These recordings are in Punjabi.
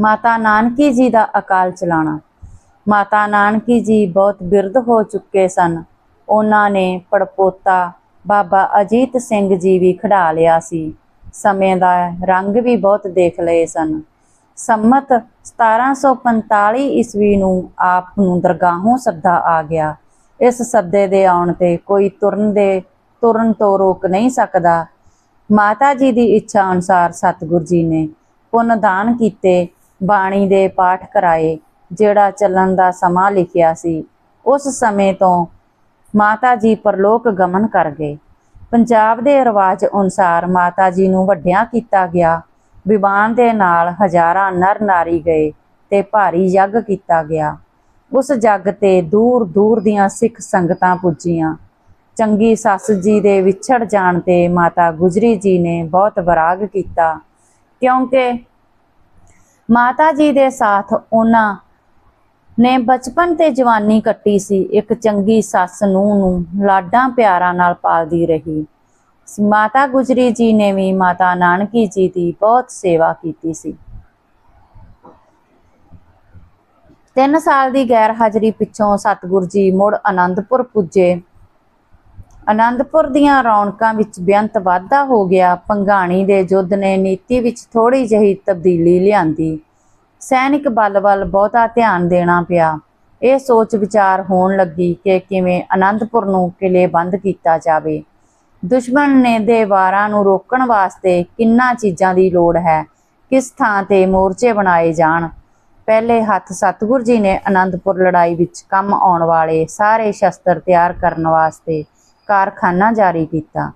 ਮਾਤਾ ਨਾਨਕੀ ਜੀ ਦਾ ਅਕਾਲ ਚਲਾਣਾ। ਮਾਤਾ ਨਾਨਕੀ ਜੀ ਬਹੁਤ ਬਿਰਧ ਹੋ ਚੁੱਕੇ ਸਨ। ਉਹਨਾਂ ਨੇ ਪੜਪੋਤਾ ਬਾਬਾ ਅਜੀਤ ਸਿੰਘ ਜੀ ਵੀ ਖੜਾ ਲਿਆ ਸੀ। ਸਮੇਂ ਦਾ ਰੰਗ ਵੀ ਬਹੁਤ ਦੇਖ ਲਏ ਸਨ। ਸੰਮਤ 1745 ਈਸਵੀ ਨੂੰ ਆਪ ਨੂੰ ਦਰਗਾਹੋਂ ਸੱਦਾ ਆ ਗਿਆ। ਇਸ ਸੱਦੇ ਦੇ ਆਉਣ ਤੇ ਕੋਈ ਤੁਰਨ ਦੇ, ਤੁਰਨ ਤੋਂ ਰੋਕ ਨਹੀਂ ਸਕਦਾ। ਮਾਤਾ ਜੀ ਦੀ ਇੱਛਾ ਅਨੁਸਾਰ ਸਤਿਗੁਰ ਜੀ ਨੇ ਪੁੰਨ ਦਾਨ ਕੀਤੇ। ਬਾਣੀ ਦੇ ਪਾਠ ਕਰਾਏ, ਜਿਹੜਾ ਚੱਲਣ ਦਾ ਸਮਾਂ ਲਿਖਿਆ ਸੀ, ਉਸ ਸਮੇਂ ਤੋਂ ਮਾਤਾ ਜੀ ਪਰਲੋਕ ਗਮਨ ਕਰ ਗਏ। ਪੰਜਾਬ ਦੇ ਰਿਵਾਜ ਅਨੁਸਾਰ ਮਾਤਾ ਜੀ ਨੂੰ ਵੱਡਿਆਂ ਕੀਤਾ ਗਿਆ। ਵਿਵਾਨ ਦੇ ਨਾਲ ਹਜ਼ਾਰਾਂ ਨਰ ਨਾਰੀ ਗਏ ਤੇ ਭਾਰੀ ਯੱਗ ਕੀਤਾ ਗਿਆ। ਉਸ ਜੱਗ ਤੇ ਦੂਰ ਦੂਰ ਦੀਆਂ ਸਿੱਖ ਸੰਗਤਾਂ ਪੁੱਜੀਆਂ। ਚੰਗੀ ਸੱਸ ਜੀ ਦੇ ਵਿਛੜ ਜਾਣ ਤੇ ਮਾਤਾ ਗੁਜਰੀ ਜੀ ਨੇ ਬਹੁਤ ਵਿਰਾਗ ਕੀਤਾ, ਕਿਉਂਕਿ ਮਾਤਾ ਜੀ ਦੇ ਸਾਥ ਉਹਨਾਂ ਨੇ ਬਚਪਨ ਤੇ ਜਵਾਨੀ ਕੱਟੀ ਸੀ। ਇੱਕ ਚੰਗੀ ਸੱਸ ਨੂੰ ਨੂੰ ਲਾਡਾਂ ਪਿਆਰਾਂ ਨਾਲ ਪਾਲਦੀ ਰਹੀ। ਮਾਤਾ ਗੁਜਰੀ ਜੀ ਨੇ ਵੀ ਮਾਤਾ ਨਾਨਕੀ ਜੀ ਦੀ ਬਹੁਤ ਸੇਵਾ ਕੀਤੀ ਸੀ। 3 ਸਾਲ ਦੀ ਗੈਰ ਹਾਜ਼ਰੀ ਪਿੱਛੋਂ ਸਤਿਗੁਰ ਜੀ ਮੁੜ ਆਨੰਦਪੁਰ ਪੁੱਜੇ। ਅਨੰਦਪੁਰ ਦੀਆਂ ਰੌਣਕਾਂ ਵਿੱਚ ਬੇਅੰਤ ਵਾਧਾ ਹੋ ਗਿਆ। ਪੰਘਾਣੀ ਦੇ ਯੁੱਧ ਨੇ ਨੀਤੀ ਵਿੱਚ ਥੋੜੀ ਜਿਹੀ ਤਬਦੀਲੀ ਲਿਆਂਦੀ। ਸੈਨਿਕ ਬਲ ਵੱਲ ਬਹੁਤਾ ਧਿਆਨ ਦੇਣਾ ਪਿਆ। ਇਹ ਸੋਚ ਵਿਚਾਰ ਹੋਣ ਲੱਗੀ ਕਿ ਕਿਵੇਂ ਅਨੰਦਪੁਰ ਨੂੰ ਕਿਲੇ ਬੰਦ ਕੀਤਾ ਜਾਵੇ। ਦੁਸ਼ਮਣ ਨੇ ਦੇ ਵਾਰਾਂ ਨੂੰ ਰੋਕਣ ਵਾਸਤੇ ਕਿੰਨਾ ਚੀਜ਼ਾਂ ਦੀ ਲੋੜ ਹੈ, ਕਿਸ ਥਾਂ ਤੇ ਮੋਰਚੇ ਬਣਾਏ ਜਾਣ। ਪਹਿਲੇ ਹੱਥ ਸਤਿਗੁਰ ਜੀ ਨੇ ਅਨੰਦਪੁਰ ਲੜਾਈ ਵਿੱਚ ਕੰਮ ਆਉਣ ਵਾਲੇ ਸਾਰੇ ਸ਼ਸਤਰ ਤਿਆਰ ਕਰਨ ਵਾਸਤੇ ਕਾਰਖਾਨਾ ਜਾਰੀ ਕੀਤਾ।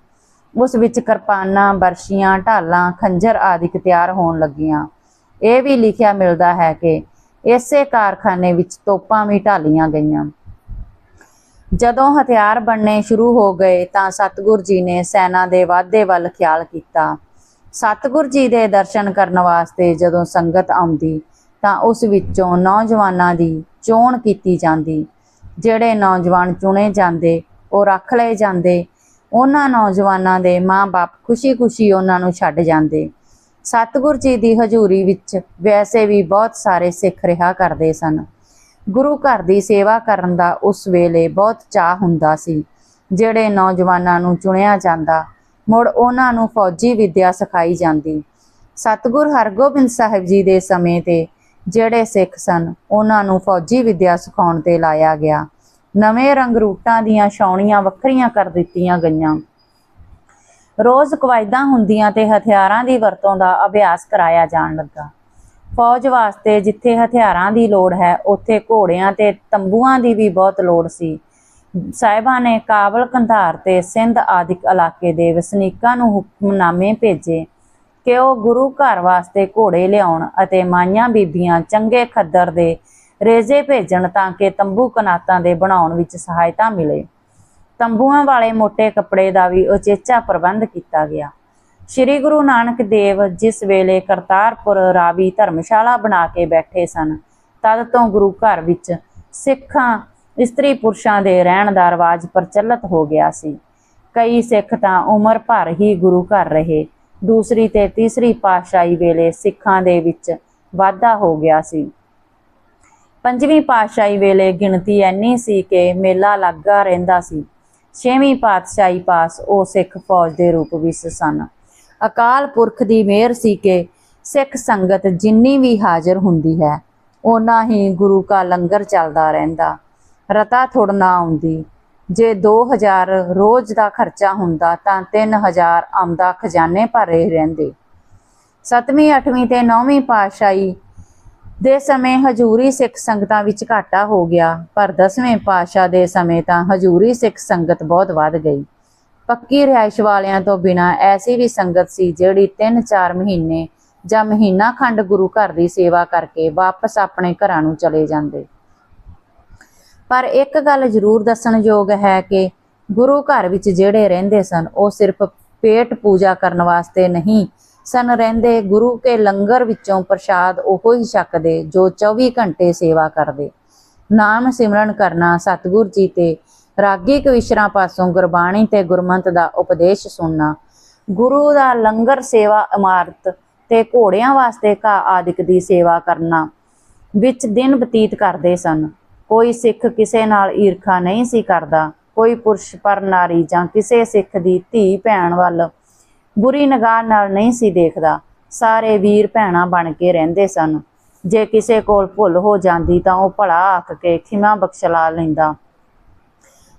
ਉਸ ਵਿੱਚ ਕਿਰਪਾਨਾਂ, ਬਰਸ਼ੀਆਂ, ਢਾਲਾਂ, ਖੰਜਰ ਆਦਿਕ ਤਿਆਰ ਹੋਣ ਲੱਗੀਆਂ। ਇਹ ਵੀ ਲਿਖਿਆ ਮਿਲਦਾ ਹੈ ਕਿ ਇਸੇ ਕਾਰਖਾਨੇ ਵਿੱਚ ਤੋਪਾਂ ਵੀ ਢਾਲੀਆਂ ਗਈਆਂ। ਜਦੋਂ ਹਥਿਆਰ ਬਣਨੇ ਸ਼ੁਰੂ ਹੋ ਗਏ ਤਾਂ ਸਤਿਗੁਰ ਜੀ ਨੇ ਸੈਨਾ ਦੇ ਵਾਧੇ ਵੱਲ ਖਿਆਲ ਕੀਤਾ। ਸਤਿਗੁਰ ਜੀ ਦੇ ਦਰਸ਼ਨ ਕਰਨ ਵਾਸਤੇ ਜਦੋਂ ਸੰਗਤ ਆਉਂਦੀ, ਤਾਂ ਉਸ ਵਿੱਚੋਂ ਨੌਜਵਾਨਾਂ ਦੀ ਚੋਣ ਕੀਤੀ ਜਾਂਦੀ, ਜਿਹੜੇ ਨੌਜਵਾਨ ਚੁਣੇ ਜਾਂਦੇ ਉਹ ਰੱਖ ਲਏ ਜਾਂਦੇ। ਉਹਨਾਂ ਨੌਜਵਾਨਾਂ ਦੇ ਮਾਂ-ਬਾਪ ਖੁਸ਼ੀ-ਖੁਸ਼ੀ ਉਹਨਾਂ ਨੂੰ ਛੱਡ ਜਾਂਦੇ। ਸਤਿਗੁਰ ਜੀ ਦੀ ਹਜ਼ੂਰੀ ਵਿੱਚ ਵੈਸੇ ਵੀ ਬਹੁਤ ਸਾਰੇ ਸਿੱਖ ਰਿਹਾ ਕਰਦੇ ਸਨ। ਗੁਰੂ ਘਰ ਦੀ ਸੇਵਾ ਕਰਨ ਦਾ ਉਸ ਵੇਲੇ ਬਹੁਤ ਚਾਹ ਹੁੰਦਾ ਸੀ, ਜਿਹੜੇ ਨੌਜਵਾਨਾਂ ਨੂੰ ਚੁਣਿਆ ਜਾਂਦਾ, ਮੁੜ ਉਹਨਾਂ ਨੂੰ ਫੌਜੀ ਵਿੱਦਿਆ ਸਿਖਾਈ ਜਾਂਦੀ। ਸਤਿਗੁਰ ਹਰਗੋਬਿੰਦ ਸਾਹਿਬ ਜੀ ਦੇ ਸਮੇਂ ਤੇ ਜਿਹੜੇ ਸਿੱਖ ਸਨ, ਉਹਨਾਂ ਨੂੰ ਫੌਜੀ ਵਿੱਦਿਆ ਸਿਖਾਉਣ ਤੇ ਲਾਇਆ ਗਿਆ। ਨਵੇਂ ਰੰਗ ਰੂਟਾਂ ਦੀਆਂ ਛਾਉਣੀਆਂ ਵੱਖਰੀਆਂ ਕਰ ਦਿੱਤੀਆਂ ਗਈਆਂ। ਰੋਜ਼ ਕਵਾਇਦਾਂ ਹੁੰਦੀਆਂ ਤੇ ਹਥਿਆਰਾਂ ਦੀ ਵਰਤੋਂ ਦਾ ਅਭਿਆਸ ਕਰਾਇਆ ਜਾਣ ਲੱਗਾ। ਫੌਜ ਵਾਸਤੇ ਜਿੱਥੇ ਹਥਿਆਰਾਂ ਦੀ ਲੋੜ ਹੈ, ਉੱਥੇ ਘੋੜਿਆਂ ਤੇ ਤੰਬੂਆਂ ਦੀ ਵੀ ਬਹੁਤ ਲੋੜ ਸੀ। ਸਾਹਿਬਾਂ ਨੇ ਕਾਬਲ ਕੰਧਾਰ ਤੇ ਸਿੰਧ ਆਦਿਕ ਇਲਾਕੇ ਦੇ ਵਸਨੀਕਾਂ ਨੂੰ ਹੁਕਮਨਾਮੇ ਭੇਜੇ ਕਿ ਉਹ ਗੁਰੂ ਘਰ ਵਾਸਤੇ ਘੋੜੇ ਲਿਆਉਣ ਅਤੇ ਮਾਈਆਂ ਬੀਬੀਆਂ ਚੰਗੇ ਖੱਦਰ ਦੇ ਰੇਜ਼ੇ ਭੇਜਣ ਤਾਂ ਕਿ ਤੰਬੂ ਕਨਾਤਾਂ ਦੇ ਬਣਾਉਣ ਵਿੱਚ ਸਹਾਇਤਾ ਮਿਲੇ। ਤੰਬੂਆਂ ਵਾਲੇ ਮੋٹے ਕੱਪੜੇ ਦਾ ਵੀ ਉਚੇਚਾ ਪ੍ਰਬੰਧ ਕੀਤਾ ਗਿਆ। ਸ੍ਰੀ ਗੁਰੂ ਨਾਨਕ ਦੇਵ ਜਿਸ ਵੇਲੇ ਕਰਤਾਰਪੁਰ ਰਾਵੀ ਧਰਮਸ਼ਾਲਾ ਬਣਾ ਕੇ ਬੈਠੇ ਸਨ, ਤਦ ਤੋਂ ਗੁਰੂ ਘਰ ਵਿੱਚ ਸਿੱਖਾਂ, ਇਸਤਰੀ ਪੁਰਸ਼ਾਂ ਦੇ ਰਹਿਣ ਦਾ ਰਿਵਾਜ ਪ੍ਰਚਲਿਤ ਹੋ ਗਿਆ ਸੀ। ਕਈ ਸਿੱਖ ਤਾਂ ਉਮਰ ਭਰ ਹੀ ਗੁਰੂ ਘਰ ਰਹੇ। ਦੂਸਰੀ ਤੇ ਤੀਸਰੀ ਪਾਤਸ਼ਾਹੀ ਵੇਲੇ ਸਿੱਖਾਂ ਦੇ ਵਿੱਚ ਵਾਧਾ ਹੋ ਗਿਆ ਸੀ। ਪੰਜਵੀਂ ਪਾਤਸ਼ਾਹੀ ਵੇਲੇ ਗਿਣਤੀ ਐਨੀ ਸੀ ਕਿ ਮੇਲਾ ਲੱਗਾ ਰਹਿੰਦਾ ਸੀ। ਛੇਵੀਂ ਪਾਤਸ਼ਾਹੀ ਪਾਸ ਉਹ ਸਿੱਖ ਫੌਜ ਦੇ ਰੂਪ ਵਿੱਚ ਸਨ। ਅਕਾਲ ਪੁਰਖ ਦੀ ਮਿਹਰ ਸੀ ਕਿ ਸਿੱਖ ਸੰਗਤ ਜਿੰਨੀ ਵੀ ਹਾਜ਼ਰ ਹੁੰਦੀ ਹੈ ਉਹਨਾਂ ਹੀ ਗੁਰੂ ਕਾ ਲੰਗਰ ਚੱਲਦਾ ਰਹਿੰਦਾ। ਰਤਾ ਥੋੜਨਾ ਆਉਂਦੀ। ਜੇ 2000 ਰੋਜ਼ ਦਾ ਖਰਚਾ ਹੁੰਦਾ ਤਾਂ 3000 ਆਮਦਾ ਖਜ਼ਾਨੇ ਭਰੇ ਰਹਿੰਦੇ। ਸੱਤਵੀਂ, ਅੱਠਵੀਂ ਤੇ ਨੌਵੀਂ ਪਾਤਸ਼ਾਹੀ ਦੇ ਸਮੇਂ ਹਜੂਰੀ ਸਿੱਖ ਸੰਗਤਾਂ ਵਿੱਚ ਘਾਟਾ ਹੋ ਗਿਆ, ਪਰ ਦਸਵੇਂ ਪਾਤਸ਼ਾਹ ਦੇ ਸਮੇਂ ਤਾਂ ਹਜੂਰੀ ਸਿੱਖ ਸੰਗਤ ਬਹੁਤ ਵੱਧ ਗਈ। ਪੱਕੀ ਰਿਹਾਇਸ਼ ਵਾਲਿਆਂ ਤੋਂ ਬਿਨਾ ਐਸੀ ਵੀ ਸੰਗਤ ਸੀ ਜਿਹੜੀ 3-4 ਮਹੀਨੇ ਜਾਂ ਮਹੀਨਾ ਖੰਡ ਗੁਰੂ ਘਰ ਦੀ ਸੇਵਾ ਕਰਕੇ ਵਾਪਸ ਆਪਣੇ ਘਰਾਂ ਨੂੰ ਚਲੇ ਜਾਂਦੇ। ਪਰ ਇੱਕ ਗੱਲ ਜ਼ਰੂਰ ਦੱਸਣਯੋਗ ਹੈ ਕਿ ਗੁਰੂ ਘਰ ਵਿੱਚ ਜਿਹੜੇ ਰਹਿੰਦੇ ਸਨ, ਉਹ ਸਿਰਫ ਪੇਟ ਪੂਜਾ ਕਰਨ ਵਾਸਤੇ ਨਹੀਂ ਸਨ ਰਹਿੰਦੇ, ਗੁਰੂ ਕੇ ਲੰਗਰ ਵਿੱਚੋਂ ਪ੍ਰਸ਼ਾਦ ਉਹੋ ਹੀ ਛਕਦੇ, ਜੋ 24 ਘੰਟੇ ਸੇਵਾ ਕਰਦੇ। ਨਾਮ ਸਿਮਰਨ ਕਰਨਾ ਸਤਿਗੁਰ ਜੀ ਤੇ ਰਾਗੀ ਕਵਿਸ਼ਰਾਂ ਪਾਸੋਂ ਗੁਰਬਾਣੀ ਤੇ ਗੁਰਮੰਤ ਦਾ ਉਪਦੇਸ਼ ਸੁਣਨਾ। ਗੁਰੂ ਦਾ ਲੰਗਰ ਸੇਵਾ ਇਮਾਰਤ ਤੇ ਘੋੜਿਆਂ ਵਾਸਤੇ ਘਾਹ ਆਦਿਕ ਦੀ ਸੇਵਾ ਕਰਨਾ ਵਿੱਚ ਦਿਨ ਬਤੀਤ ਕਰਦੇ ਸਨ। ਕੋਈ ਸਿੱਖ ਕਿਸੇ ਨਾਲ ਈਰਖਾ ਨਹੀਂ ਸੀ ਕਰਦਾ। ਕੋਈ ਪੁਰਸ਼, ਪਰ ਨਾਰੀ ਜਾਂ ਕਿਸੇ ਸਿੱਖ ਦੀ ਧੀ, ਭੈਣ ਵੱਲ ਬੁਰੀ ਨਿਗਾਹ ਨਾਲ ਨਹੀਂ ਸੀ ਦੇਖਦਾ। ਸਾਰੇ ਵੀਰ ਭੈਣਾਂ ਬਣ ਕੇ ਰਹਿੰਦੇ ਸਨ। ਜੇ ਕਿਸੇ ਕੋਲ ਭੁੱਲ ਹੋ ਜਾਂਦੀ ਤਾਂ ਉਹ ਭਲਾ ਆਖ ਕੇ ਖਿਮਾ ਬਖਸ਼ਲਾ ਲੈਂਦਾ।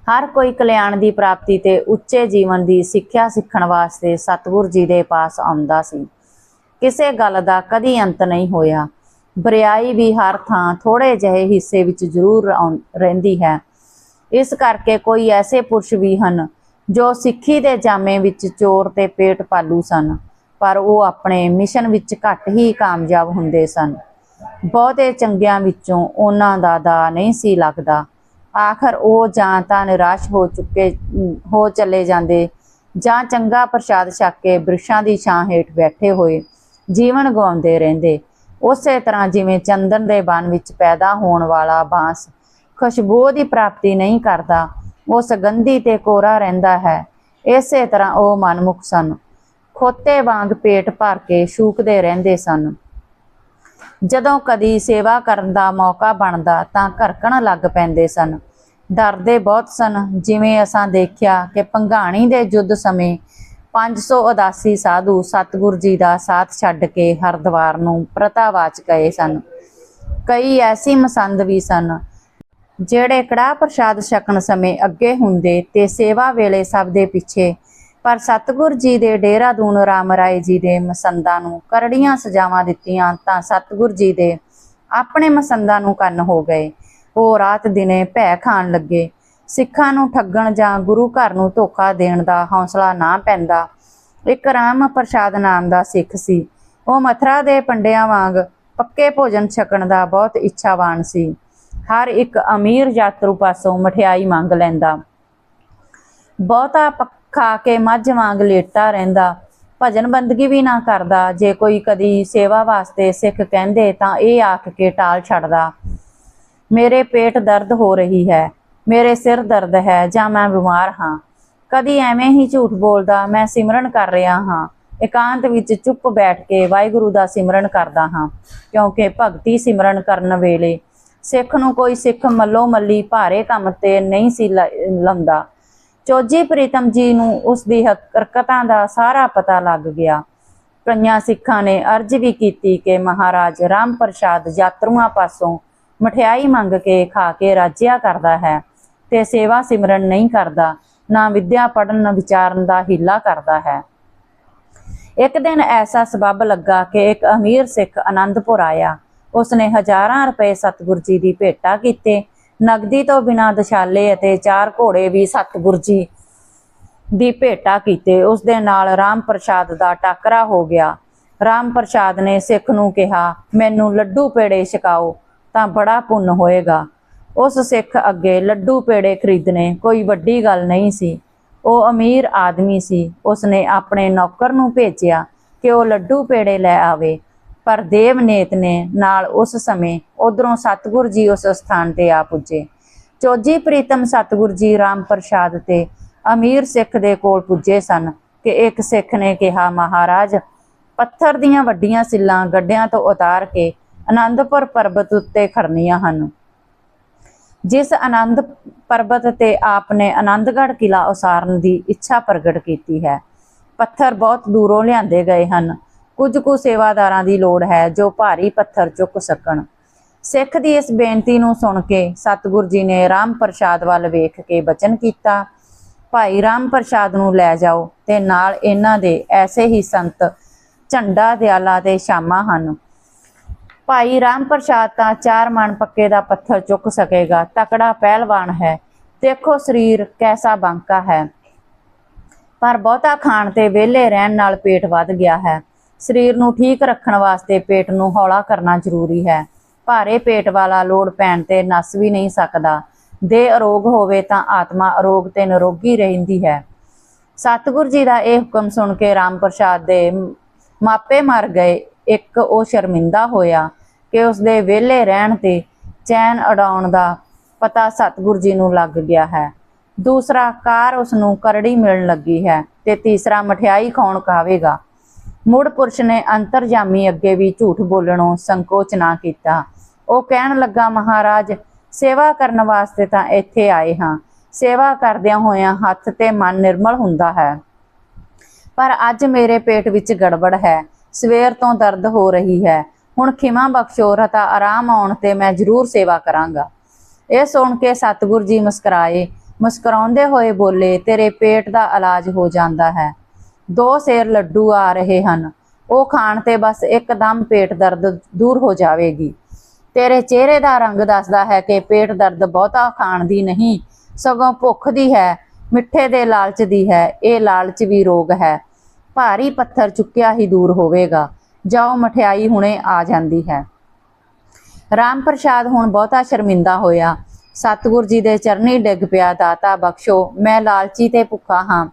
ਹਰ ਕੋਈ ਕਲਿਆਣ ਦੀ ਪ੍ਰਾਪਤੀ ਤੇ ਉੱਚੇ ਜੀਵਨ ਦੀ ਸਿੱਖਿਆ ਸਿੱਖਣ ਵਾਸਤੇ ਸਤਿਗੁਰ ਜੀ ਦੇ ਪਾਸ ਆਉਂਦਾ ਸੀ। ਕਿਸੇ ਗੱਲ ਦਾ ਕਦੀ ਅੰਤ ਨਹੀਂ ਹੋਇਆ। ਬਰਿਆਈ ਵੀ ਹਰ ਥਾਂ ਥੋੜੇ ਜਿਹੇ ਹਿੱਸੇ ਵਿੱਚ ਜ਼ਰੂਰ ਆਉਂ- ਰਹਿੰਦੀ ਹੈ। ਇਸ ਕਰਕੇ ਕੋਈ ਐਸੇ ਪੁਰਸ਼ ਵੀ ਹਨ ਜੋ ਸਿੱਖੀ ਦੇ ਜਾਮੇ ਵਿੱਚ ਚੋਰ ਤੇ ਪੇਟ ਪਾਲੂ ਸਨ, ਪਰ ਉਹ ਆਪਣੇ ਮਿਸ਼ਨ ਵਿੱਚ ਘੱਟ ਹੀ ਕਾਮਯਾਬ ਹੁੰਦੇ ਸਨ। ਬਹੁਤੇ ਚੰਗਿਆਂ ਵਿੱਚੋਂ ਉਹਨਾਂ ਦਾ ਦਾ ਨਹੀਂ ਸੀ ਲੱਗਦਾ। ਆਖਰ ਉਹ ਜਾਂ ਤਾਂ ਨਿਰਾਸ਼ ਹੋ ਚੁੱਕੇ, ਹੋ ਚਲੇ ਜਾਂਦੇ ਜਾਂ ਚੰਗਾ ਪ੍ਰਸ਼ਾਦ ਛਕ ਕੇ ਬ੍ਰਿਸ਼ਾਂ ਦੀ ਛਾਂ ਹੇਠ ਬੈਠੇ ਹੋਏ ਜੀਵਨ ਗਵਾਉਂਦੇ ਰਹਿੰਦੇ। ਉਸੇ ਤਰ੍ਹਾਂ ਜਿਵੇਂ ਚੰਦਨ ਦੇ ਬਨ ਵਿੱਚ ਪੈਦਾ ਹੋਣ ਵਾਲਾ ਬਾਂਸ ਖੁਸ਼ਬੂ ਦੀ ਪ੍ਰਾਪਤੀ ਨਹੀਂ ਕਰਦਾ ਉਹ ਸੁਗੰਧੀ ਤੇ ਕੋਰਾ ਰਹਿੰਦਾ ਹੈ। ਇਸੇ ਤਰ੍ਹਾਂ ਉਹ ਮਨਮੁਖ ਸਨ। ਖੋਤੇ ਵਾਂਗ ਪੇਟ ਭਰ ਕੇ ਸ਼ੂਕਦੇ ਰਹਿੰਦੇ ਸਨ। ਜਦੋਂ ਕਦੀ ਸੇਵਾ ਕਰਨ ਦਾ ਮੌਕਾ ਬਣਦਾ ਤਾਂ ਘਰਕਣ ਲੱਗ ਪੈਂਦੇ ਸਨ। ਡਰਦੇ ਬਹੁਤ ਸਨ। ਜਿਵੇਂ ਅਸਾਂ ਦੇਖਿਆ ਕਿ ਪੰਘਾਣੀ ਦੇ ਯੁੱਧ ਸਮੇਂ 500 ਉਦਾਸੀ ਸਾਧੂ ਸਤਿਗੁਰ ਜੀ ਦਾ ਸਾਥ ਛੱਡ ਕੇ ਹਰਦੁਆਰ ਨੂੰ ਪ੍ਰਤਾਵਾਚ ਗਏ ਸਨ। ਕਈ ਐਸੀ ਮਸੰਦ ਵੀ ਸਨ ਜਿਹੜੇ ਕੜਾਹ ਪ੍ਰਸ਼ਾਦ ਛਕਣ ਸਮੇਂ ਅੱਗੇ ਹੁੰਦੇ ਤੇ ਸੇਵਾ ਵੇਲੇ ਸਭ ਦੇ ਪਿੱਛੇ, ਪਰ ਸਤਿਗੁਰ ਜੀ ਦੇ ਡੇਰਾ ਦੂਨ ਰਾਮ ਰਾਏ ਜੀ ਦੇ ਮਸੰਦਾਂ ਨੂੰ ਕਰੜੀਆਂ ਸਜ਼ਾਵਾਂ ਦਿੱਤੀਆਂ ਤਾਂ ਸਤਿਗੁਰ ਜੀ ਦੇ ਆਪਣੇ ਮਸੰਦਾਂ ਨੂੰ ਕੰਨ ਹੋ ਗਏ। ਉਹ ਰਾਤ ਦਿਨੇ ਭੈ ਖਾਣ ਲੱਗੇ। ਸਿੱਖਾਂ ਨੂੰ ਠੱਗਣ ਜਾਂ ਗੁਰੂ ਘਰ ਨੂੰ ਧੋਖਾ ਦੇਣ ਦਾ ਹੌਸਲਾ ਨਾ ਪੈਂਦਾ। ਇੱਕ ਰਾਮ ਪ੍ਰਸ਼ਾਦ ਨਾਮ ਦਾ ਸਿੱਖ ਸੀ। ਉਹ ਮਥਰਾ ਦੇ ਪੰਡਿਆਂ ਵਾਂਗ ਪੱਕੇ ਭੋਜਨ ਛਕਣ ਦਾ ਬਹੁਤ ਇੱਛਾਵਾਨ ਸੀ। ਹਰ ਇੱਕ ਅਮੀਰ ਯਾਤਰੂ ਪਾਸੋਂ ਮਠਿਆਈ ਮੰਗ ਲੈਂਦਾ। ਬਹੁਤਾ ਪੱਖਾ ਕੇ ਮੱਝ ਵਾਂਗ ਲੇਟਾ ਰਹਿੰਦਾ। ਭਜਨ ਬੰਦਗੀ ਵੀ ਨਾ ਕਰਦਾ। ਜੇ ਕੋਈ ਕਦੀ ਸੇਵਾ ਵਾਸਤੇ ਸਿੱਖ ਕਹਿੰਦੇ ਤਾਂ ਇਹ ਆਖ ਕੇ ਟਾਲ ਛੱਡਦਾ, ਮੇਰੇ ਪੇਟ ਦਰਦ ਹੋ ਰਹੀ ਹੈ, ਮੇਰੇ ਸਿਰ ਦਰਦ ਹੈ, ਜਾਂ ਮੈਂ ਬਿਮਾਰ ਹਾਂ। ਕਦੀ ਐਵੇਂ ਹੀ ਝੂਠ ਬੋਲਦਾ, ਮੈਂ ਸਿਮਰਨ ਕਰ ਰਿਹਾ ਹਾਂ। ਇਕਾਂਤ ਵਿੱਚ ਚੁੱਪ ਬੈਠ ਕੇ ਵਾਹਿਗੁਰੂ ਦਾ ਸਿਮਰਨ ਕਰਦਾ ਹਾਂ, ਕਿਉਂਕਿ ਭਗਤੀ ਸਿਮਰਨ ਕਰਨ ਵੇਲੇ ਸਿੱਖ ਨੂੰ ਕੋਈ ਸਿੱਖ ਮੱਲੋ ਮੱਲੀ ਭਾਰੇ ਕੰਮ ਤੇ ਨਹੀਂ ਸੀ ਲ- ਲਾਉਂਦਾ। ਚੋਜੀ ਪ੍ਰੀਤਮ ਜੀ ਨੂੰ ਉਸ ਦੀ ਹਰਕਤਾਂ ਦਾ ਸਾਰਾ ਪਤਾ ਲੱਗ ਗਿਆ। ਕਈਆਂ ਸਿੱਖਾਂ ਨੇ ਅਰਜ਼ ਵੀ ਕੀਤੀ ਕਿ ਮਹਾਰਾਜ ਰਾਮ ਪ੍ਰਸਾਦ ਯਾਤਰੂਆਂ ਪਾਸੋਂ ਮਠਿਆਈ ਮੰਗ ਕੇ ਖਾ ਕੇ ਰਾਜਿਆ ਕਰਦਾ ਹੈ ਤੇ ਸੇਵਾ ਸਿਮਰਨ ਨਹੀਂ ਕਰਦਾ, ਨਾ ਵਿਦਿਆ ਪੜਨ ਵਿਚਾਰਨ ਦਾ ਹੀਲਾ ਕਰਦਾ ਹੈ। ਇੱਕ ਦਿਨ ਐਸਾ ਸਬੱਬ ਲੱਗਾ ਕਿ ਇੱਕ ਅਮੀਰ ਸਿੱਖ ਆਨੰਦਪੁਰ ਆਇਆ। ਉਸਨੇ ਹਜ਼ਾਰਾਂ ਰੁਪਏ ਸਤਿਗੁਰ ਜੀ ਦੀ ਭੇਟਾ ਕੀਤੇ। ਨਗਦੀ ਤੋਂ ਬਿਨਾਂ ਦਸ਼ਾਲੇ ਅਤੇ ਚਾਰ ਘੋੜੇ ਵੀ ਸਤਿਗੁਰ ਜੀ ਦੀ ਭੇਟਾ ਕੀਤੇ। ਉਸ ਦੇ ਨਾਲ ਰਾਮ ਪ੍ਰਸਾਦ ਦਾ ਟਾਕਰਾ ਹੋ ਗਿਆ। ਰਾਮ ਪ੍ਰਸਾਦ ਨੇ ਸਿੱਖ ਨੂੰ ਕਿਹਾ, ਮੈਨੂੰ ਲੱਡੂ ਪੇੜੇ ਛਕਾਓ, ਤਾਂ ਬੜਾ ਪੁੰਨ ਹੋਏਗਾ। ਉਸ ਸਿੱਖ ਅੱਗੇ ਲੱਡੂ ਪੇੜੇ ਖਰੀਦਣੇ ਕੋਈ ਵੱਡੀ ਗੱਲ ਨਹੀਂ ਸੀ। ਉਹ ਅਮੀਰ ਆਦਮੀ ਸੀ। ਉਸਨੇ ਆਪਣੇ ਨੌਕਰ ਨੂੰ ਭੇਜਿਆ ਕਿ ਉਹ ਲੱਡੂ ਪੇੜੇ ਲੈ ਆਵੇ। ਪਰ ਦੇਵਨੇਤ ਨੇ ਨਾਲ ਉਸ ਸਮੇਂ ਉਧਰੋਂ ਸਤਿਗੁਰ ਜੀ ਉਸ ਸਥਾਨ ਤੇ ਆ ਪੁੱਜੇ। ਚੌਜੀ ਪ੍ਰੀਤਮ ਸਤਿਗੁਰ ਜੀ ਰਾਮ ਪ੍ਰਸਾਦ ਤੇ ਅਮੀਰ ਸਿੱਖ ਦੇ ਕੋਲ ਪੁੱਜੇ ਸਨ ਕਿ ਇੱਕ ਸਿੱਖ ਨੇ ਕਿਹਾ, ਮਹਾਰਾਜ, ਪੱਥਰ ਦੀਆਂ ਵੱਡੀਆਂ ਸਿੱਲਾਂ ਗੱਡਿਆਂ ਤੋਂ ਉਤਾਰ ਕੇ ਆਨੰਦਪੁਰ ਪਰਬਤ ਉੱਤੇ ਖੜਨੀਆਂ ਹਨ। ਜਿਸ ਆਨੰਦ ਪਰਬਤ ਤੇ ਆਪ ਨੇ ਆਨੰਦਗੜ੍ਹ ਕਿਲਾ ਉਸਾਰਨ ਦੀ ਇੱਛਾ ਪ੍ਰਗਟ ਕੀਤੀ ਹੈ। ਪੱਥਰ ਬਹੁਤ ਦੂਰੋਂ ਲਿਆਂਦੇ ਗਏ ਹਨ। ਕੁਝ ਕੁ ਸੇਵਾਦਾਰਾਂ ਦੀ ਲੋੜ ਹੈ ਜੋ ਭਾਰੀ ਪੱਥਰ ਚੁੱਕ ਸਕਣ। ਸਿੱਖ ਦੀ ਇਸ ਬੇਨਤੀ ਨੂੰ ਸੁਣ ਕੇ ਸਤਿਗੁਰ ਜੀ ਨੇ ਰਾਮ ਪ੍ਰਸਾਦ ਵੱਲ ਵੇਖ ਕੇ ਬਚਨ ਕੀਤਾ। ਭਾਈ ਰਾਮ ਪ੍ਰਸਾਦ ਨੂੰ ਲੈ ਜਾਓ ਤੇ ਨਾਲ ਇਹਨਾਂ ਦੇ ਐਸੇ ਹੀ ਸੰਤ ਝੰਡਾ ਦਿਆਲਾ ਤੇ ਸ਼ਾਮਾ ਹਨ। ਭਾਈ ਰਾਮ ਪ੍ਰਸਾਦ ਤਾਂ ਚਾਰ ਮਣ ਪੱਕੇ ਦਾ ਪੱਥਰ ਚੁੱਕ ਸਕੇਗਾ, ਤਕੜਾ ਪਹਿਲਵਾਨ ਹੈ। ਦੇਖੋ ਸਰੀਰ ਕੈਸਾ ਬਾਂਕਾ ਹੈ। ਪਰ ਬਹੁਤਾ ਖਾਣ ਤੇ ਵਿਹਲੇ ਰਹਿਣ ਨਾਲ ਪੇਟ ਵੱਧ ਗਿਆ ਹੈ। ਸਰੀਰ ਨੂੰ ਠੀਕ ਰੱਖਣ ਵਾਸਤੇ ਪੇਟ ਨੂੰ ਹੌਲਾ ਕਰਨਾ ਜ਼ਰੂਰੀ ਹੈ। ਭਾਰੇ ਪੇਟ ਵਾਲਾ ਲੋੜ ਪੈਣ ਤੇ ਨਸ ਵੀ ਨਹੀਂ ਸਕਦਾ। ਦੇ ਅਰੋਗ ਹੋਵੇ ਤਾਂ ਆਤਮਾ ਅਰੋਗ ਤੇ ਨਿਰੋਗੀ ਰਹਿੰਦੀ ਹੈ। ਸਤਿਗੁਰ ਜੀ ਦਾ ਇਹ ਹੁਕਮ ਸੁਣ ਕੇ ਰਾਮ ਪ੍ਰਸਾਦ ਦੇ ਮਾਪੇ ਮਰ ਗਏ। ਇੱਕ ਉਹ ਸ਼ਰਮਿੰਦਾ ਹੋਇਆ ਕਿ ਉਸ ਦੇ ਵਿਹਲੇ ਰਹਿਣ ਤੇ ਚੈਨ ਅਡਾਉਣ ਦਾ ਪਤਾ ਸਤਿਗੁਰ ਜੀ ਨੂੰ ਲੱਗ ਗਿਆ ਹੈ। ਦੂਸਰਾ ਕਾਰ ਉਸ ਨੂੰ ਕਰੜੀ ਮਿਲਣ ਲੱਗੀ ਹੈ ਤੇ ਤੀਸਰਾ ਮਠਿਆਈ ਖਾਣ ਕਾਵੇਗਾ। ਮੁੜ ਪੁਰਸ਼ ਨੇ ਅੰਤਰਜਾਮੀ ਅੱਗੇ ਵੀ ਝੂਠ ਬੋਲਣੋਂ ਸੰਕੋਚ ਨਾ ਕੀਤਾ। ਉਹ ਕਹਿਣ ਲੱਗਾ, ਮਹਾਰਾਜ, ਸੇਵਾ ਕਰਨ ਵਾਸਤੇ ਤਾਂ ਇੱਥੇ ਆਏ ਹਾਂ। ਸੇਵਾ ਕਰਦਿਆਂ ਹੋਇਆਂ ਹੱਥ ਤੇ ਮਨ ਨਿਰਮਲ ਹੁੰਦਾ ਹੈ। ਪਰ ਅੱਜ ਮੇਰੇ ਪੇਟ ਵਿੱਚ ਗੜਬੜ ਹੈ। ਸਵੇਰ ਤੋਂ ਦਰਦ ਹੋ ਰਹੀ ਹੈ। ਹੁਣ ਖਿਮਾ ਬਖਸ਼ੋ, ਰਤਾ ਆਰਾਮ ਆਉਣ ਤੇ ਮੈਂ ਜ਼ਰੂਰ ਸੇਵਾ ਕਰਾਂਗਾ। ਇਹ ਸੁਣ ਕੇ ਸਤਿਗੁਰ ਜੀ ਮੁਸਕਰਾਏ। ਮੁਸਕਰਾਉਂਦੇ ਹੋਏ ਬੋਲੇ, ਤੇਰੇ ਪੇਟ ਦਾ ਇਲਾਜ ਹੋ ਜਾਂਦਾ ਹੈ। ਦੋ ਸੇਰ ਲੱਡੂ ਆ ਰਹੇ ਹਨ। ਉਹ ਖਾਣ ਤੇ ਬਸ ਇੱਕਦਮ ਪੇਟ ਦਰਦ ਦੂਰ ਹੋ ਜਾਵੇਗੀ। ਤੇਰੇ ਚਿਹਰੇ ਦਾ ਰੰਗ ਦੱਸਦਾ ਹੈ ਕਿ ਪੇਟ ਦਰਦ ਬਹੁਤਾ ਖਾਣ ਦੀ ਨਹੀਂ, ਸਗੋਂ ਭੁੱਖ ਦੀ ਹੈ, ਮਿੱਠੇ ਦੇ ਲਾਲਚ ਦੀ ਹੈ, ਇਹ ਲਾਲਚ ਵੀ ਰੋਗ ਹੈ। ਭਾਰੀ ਪੱਥਰ ਚੁੱਕਿਆ ਹੀ ਦੂਰ ਹੋਵੇਗਾ। ਜਾਓ, ਮਠਿਆਈ ਹੁਣੇ ਆ ਜਾਂਦੀ ਹੈ। ਰਾਮ ਪ੍ਰਸਾਦ ਹੁਣ ਬਹੁਤਾ ਸ਼ਰਮਿੰਦਾ ਹੋਇਆ। ਸਤਿਗੁਰ ਜੀ ਦੇ ਚਰਨੀ ਡਿੱਗ ਪਿਆ, ਦਾਤਾ ਬਖਸ਼ੋ, ਮੈਂ ਲਾਲਚੀ ਤੇ ਭੁੱਖਾ ਹਾਂ।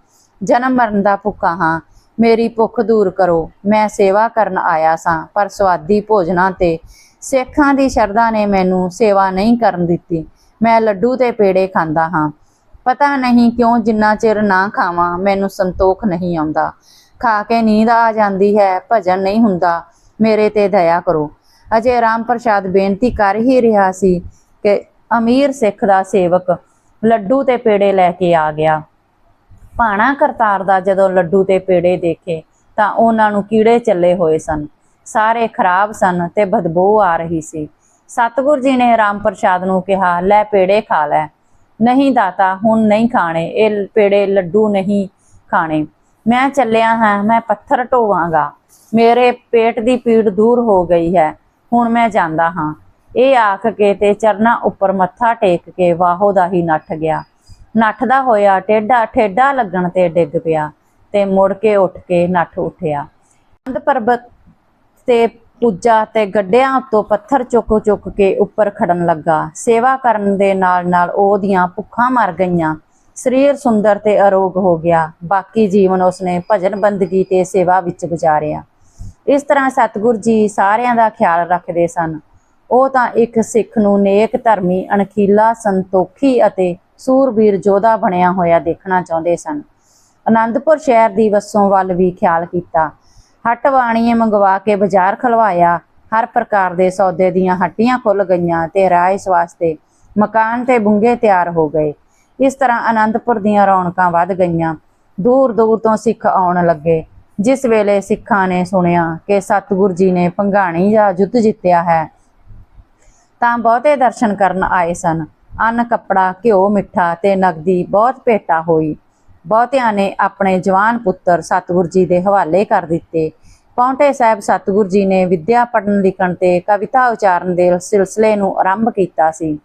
ਜਨਮ ਮਰਨ ਦਾ ਭੁੱਖਾ ਹਾਂ। ਮੇਰੀ ਭੁੱਖ ਦੂਰ ਕਰੋ। ਮੈਂ ਸੇਵਾ ਕਰਨ ਆਇਆ ਸਾਂ, ਪਰ ਸਵਾਦੀ ਭੋਜਨਾਂ ਤੇ ਸਿੱਖਾਂ ਦੀ ਸ਼ਰਧਾ ਨੇ ਮੈਨੂੰ ਸੇਵਾ ਨਹੀਂ ਕਰਨ ਦਿੱਤੀ। ਮੈਂ ਲੱਡੂ ਤੇ ਪੇੜੇ ਖਾਂਦਾ ਹਾਂ। ਪਤਾ ਨਹੀਂ ਕਿਉਂ ਜਿੰਨਾ ਚਿਰ ਨਾ ਖਾਵਾਂ, ਮੈਨੂੰ ਸੰਤੋਖ ਨਹੀਂ ਆਉਂਦਾ। ਖਾ ਕੇ ਨੀਂਦ ਆ ਜਾਂਦੀ ਹੈ, ਭਜਨ ਨਹੀਂ ਹੁੰਦਾ। ਮੇਰੇ ਤੇ ਦਇਆ ਕਰੋ। ਅਜੇ ਰਾਮ ਪ੍ਰਸਾਦ ਬੇਨਤੀ ਕਰ ਹੀ ਰਿਹਾ ਸੀ ਕਿ ਅਮੀਰ ਸਿੱਖ ਦਾ ਸੇਵਕ ਲੱਡੂ ਤੇ ਪੇੜੇ ਲੈ ਕੇ ਆ ਗਿਆ। ਭਾਣਾ ਕਰਤਾਰ ਦਾ ਜਦੋਂ ਲੱਡੂ ਤੇ ਪੇੜੇ ਦੇਖੇ ਤਾਂ ਉਹਨਾਂ ਨੂੰ ਕੀੜੇ ਚੱਲੇ ਹੋਏ ਸਨ। ਸਾਰੇ ਖਰਾਬ ਸਨ ਤੇ ਬਦਬੂ ਆ ਰਹੀ ਸੀ। ਸਤਿਗੁਰ ਜੀ ਨੇ ਰਾਮ ਪ੍ਰਸਾਦ ਨੂੰ ਕਿਹਾ, ਲੈ ਪੇੜੇ ਖਾ ਲੈ। ਨਹੀਂ ਦਾਤਾ, ਹੁਣ ਨਹੀਂ ਖਾਣੇ। ਇਹ ਪੇੜੇ ਲੱਡੂ ਨਹੀਂ ਖਾਣੇ। ਮੈਂ ਚੱਲਿਆ ਹਾਂ, ਮੈਂ ਪੱਥਰ ਢੋਵਾਂਗਾ। ਮੇਰੇ ਪੇਟ ਦੀ ਪੀੜ ਦੂਰ ਹੋ ਗਈ ਹੈ। ਹੁਣ ਮੈਂ ਜਾਂਦਾ ਹਾਂ। ਇਹ ਆਖ ਕੇ ਤੇ ਚਰਨਾਂ ਉੱਪਰ ਮੱਥਾ ਟੇਕ ਕੇ ਵਾਹੋ ਦਾ ਹੀ ਨੱਠ ਗਿਆ। ਨੱਠਦਾ ਹੋਇਆ ਟੇਡਾ ਠੇਡਾ ਲੱਗਣ ਤੇ ਡਿੱਗ ਪਿਆ ਤੇ ਮੁੜ ਕੇ ਉੱਠ ਕੇ ਨੱਠ ਉੱਠਿਆ। ਅੰਧ ਪਰਬਤ ਤੇ ਪੁੱਜਾ ਤੇ ਗੱਡਿਆਂ ਉੱਤੋਂ ਪੱਥਰ ਚੁੱਕ ਚੁੱਕ ਕੇ ਉੱਪਰ ਖੜਨ ਲੱਗਾ। ਸੇਵਾ ਕਰਨ ਦੇ ਨਾਲ ਨਾਲ ਉਹਦੀਆਂ ਭੁੱਖਾਂ ਮਰ ਗਈਆਂ। ਸਰੀਰ ਸੁੰਦਰ ਤੇ ਅਰੋਗ ਹੋ ਗਿਆ। ਬਾਕੀ ਜੀਵਨ ਉਸਨੇ ਭਜਨ ਬੰਦਗੀ ਤੇ ਸੇਵਾ ਵਿੱਚ ਗੁਜ਼ਾਰਿਆ। ਇਸ ਤਰ੍ਹਾਂ ਸਤਿਗੁਰ ਜੀ ਸਾਰਿਆਂ ਦਾ ਖਿਆਲ ਰੱਖਦੇ ਸਨ। ਉਹ ਤਾਂ ਇੱਕ ਸਿੱਖ ਨੂੰ ਨੇਕ ਧਰਮੀ, ਅਣਖੀਲਾ, ਸੰਤੋਖੀ ਅਤੇ ਸੂਰਬੀਰ ਯੋਧਾ ਬਣਿਆ ਹੋਇਆ ਦੇਖਣਾ ਚਾਹੁੰਦੇ ਸਨ। ਆਨੰਦਪੁਰ ਸ਼ਹਿਰ ਦੀ ਵਸੋਂ ਵੱਲ ਵੀ ਖਿਆਲ ਕੀਤਾ। ਹੱਟ ਵਾਣੀਏ ਮੰਗਵਾ ਕੇ ਬਾਜ਼ਾਰ ਖਲਵਾਇਆ। ਹਰ ਪ੍ਰਕਾਰ ਦੇ ਸੌਦੇ ਦੀਆਂ ਹੱਟੀਆਂ ਖੁੱਲ ਗਈਆਂ ਤੇ ਰਾਇਸ ਵਾਸਤੇ ਮਕਾਨ ਤੇ ਬੁੰਗੇ ਤਿਆਰ ਹੋ ਗਏ। ਇਸ ਤਰ੍ਹਾਂ ਆਨੰਦਪੁਰ ਦੀਆਂ ਰੌਣਕਾਂ ਵੱਧ ਗਈਆਂ। ਦੂਰ ਦੂਰ ਤੋਂ ਸਿੱਖ ਆਉਣ ਲੱਗੇ। ਜਿਸ ਵੇਲੇ ਸਿੱਖਾਂ ਨੇ ਸੁਣਿਆ ਕਿ ਸਤਿਗੁਰ ਜੀ ਨੇ ਪੰਘਾਣੀ ਦਾ ਯੁੱਧ ਜਿੱਤਿਆ ਹੈ, ਤਾਂ ਬਹੁਤੇ ਦਰਸ਼ਨ ਕਰਨ ਆਏ ਸਨ। ਅੰਨ, ਕੱਪੜਾ, ਘਿਓ, ਮਿੱਠਾ ਤੇ ਨਗਦੀ ਬਹੁਤ ਭੇਟਾ ਹੋਈ। ਬਹੁਤਿਆਂ ਨੇ ਆਪਣੇ ਜਵਾਨ ਪੁੱਤਰ ਸਤਿਗੁਰ ਜੀ ਦੇ ਹਵਾਲੇ ਕਰ ਦਿੱਤੇ। ਪੌਂਟੇ ਸਾਹਿਬ ਸਤਿਗੁਰ ਜੀ ਨੇ ਵਿਦਿਆ ਪੜ੍ਹਨ, ਲਿਖਣ ਤੇ ਕਵਿਤਾ ਉਚਾਰਨ ਦੇ ਸਿਲਸਿਲੇ ਨੂੰ ਆਰੰਭ ਕੀਤਾ ਸੀ।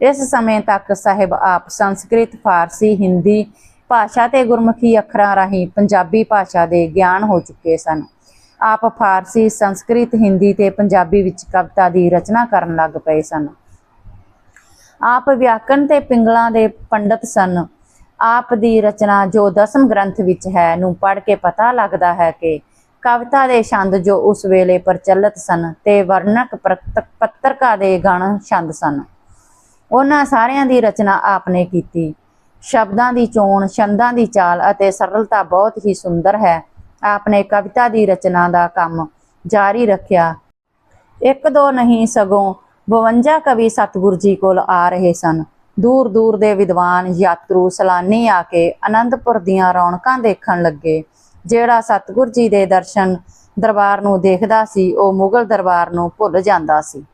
ਇਸ ਸਮੇਂ ਤੱਕ ਸਾਹਿਬ ਆਪ ਸੰਸਕ੍ਰਿਤ, ਫਾਰਸੀ, ਹਿੰਦੀ ਭਾਸ਼ਾ ਤੇ ਗੁਰਮੁਖੀ ਅੱਖਰਾਂ ਰਾਹੀਂ ਪੰਜਾਬੀ ਭਾਸ਼ਾ ਦੇ ਗਿਆਨ ਹੋ ਚੁੱਕੇ ਸਨ। ਆਪ ਫਾਰਸੀ, ਸੰਸਕ੍ਰਿਤ, ਹਿੰਦੀ ਤੇ ਪੰਜਾਬੀ ਵਿੱਚ ਕਵਿਤਾ ਦੀ ਰਚਨਾ ਕਰਨ ਲੱਗ ਪਏ ਸਨ। ਆਪ ਵਿਆਕਰਨ ਤੇ ਪਿੰਗਲਾਂ ਦੇ ਪੰਡਤ ਸਨ। ਆਪ ਦੀ ਰਚਨਾ ਜੋ ਦਸਮ ਗ੍ਰੰਥ ਵਿੱਚ ਹੈ, ਨੂੰ ਪੜ੍ਹ ਕੇ ਪਤਾ ਲੱਗਦਾ ਹੈ ਕਿ ਕਵਿਤਾ ਦੇ ਛੰਦ ਜੋ ਉਸ ਵੇਲੇ ਪ੍ਰਚਲਿਤ ਸਨ ਤੇ ਵਰਣਕ ਪ੍ਰਤ- ਪੱਤਰਕਾ ਦੇ ਗਣ ਛੰਦ ਸਨ। ਉਹਨਾਂ ਸਾਰਿਆਂ ਦੀ ਰਚਨਾ ਆਪਨੇ ਕੀਤੀ। ਸ਼ਬਦਾਂ ਦੀ ਚੋਣ, ਛੰਦਾਂ ਦੀ ਚਾਲ ਅਤੇ ਸਰਲਤਾ ਬਹੁਤ ਹੀ ਸੁੰਦਰ ਹੈ। ਆਪਨੇ ਕਵਿਤਾ ਦੀ ਰਚਨਾ ਦਾ ਕੰਮ ਜਾਰੀ ਰੱਖਿਆ। ਇੱਕ ਦੋ ਨਹੀਂ ਸਗੋਂ 52 ਕਵੀ ਸਤਿਗੁਰ ਜੀ ਕੋਲ ਆ ਰਹੇ ਸਨ। ਦੂਰ ਦੂਰ ਦੇ ਵਿਦਵਾਨ, ਯਾਤਰੂ, ਸਲਾਨੀ ਆ ਕੇ ਆਨੰਦਪੁਰ ਦੀਆਂ ਰੌਣਕਾਂ ਦੇਖਣ ਲੱਗੇ। ਜਿਹੜਾ ਸਤਿਗੁਰ ਜੀ ਦੇ ਦਰਸ਼ਨ ਦਰਬਾਰ ਨੂੰ ਦੇਖਦਾ ਸੀ, ਉਹ ਮੁਗਲ ਦਰਬਾਰ ਨੂੰ ਭੁੱਲ ਜਾਂਦਾ ਸੀ।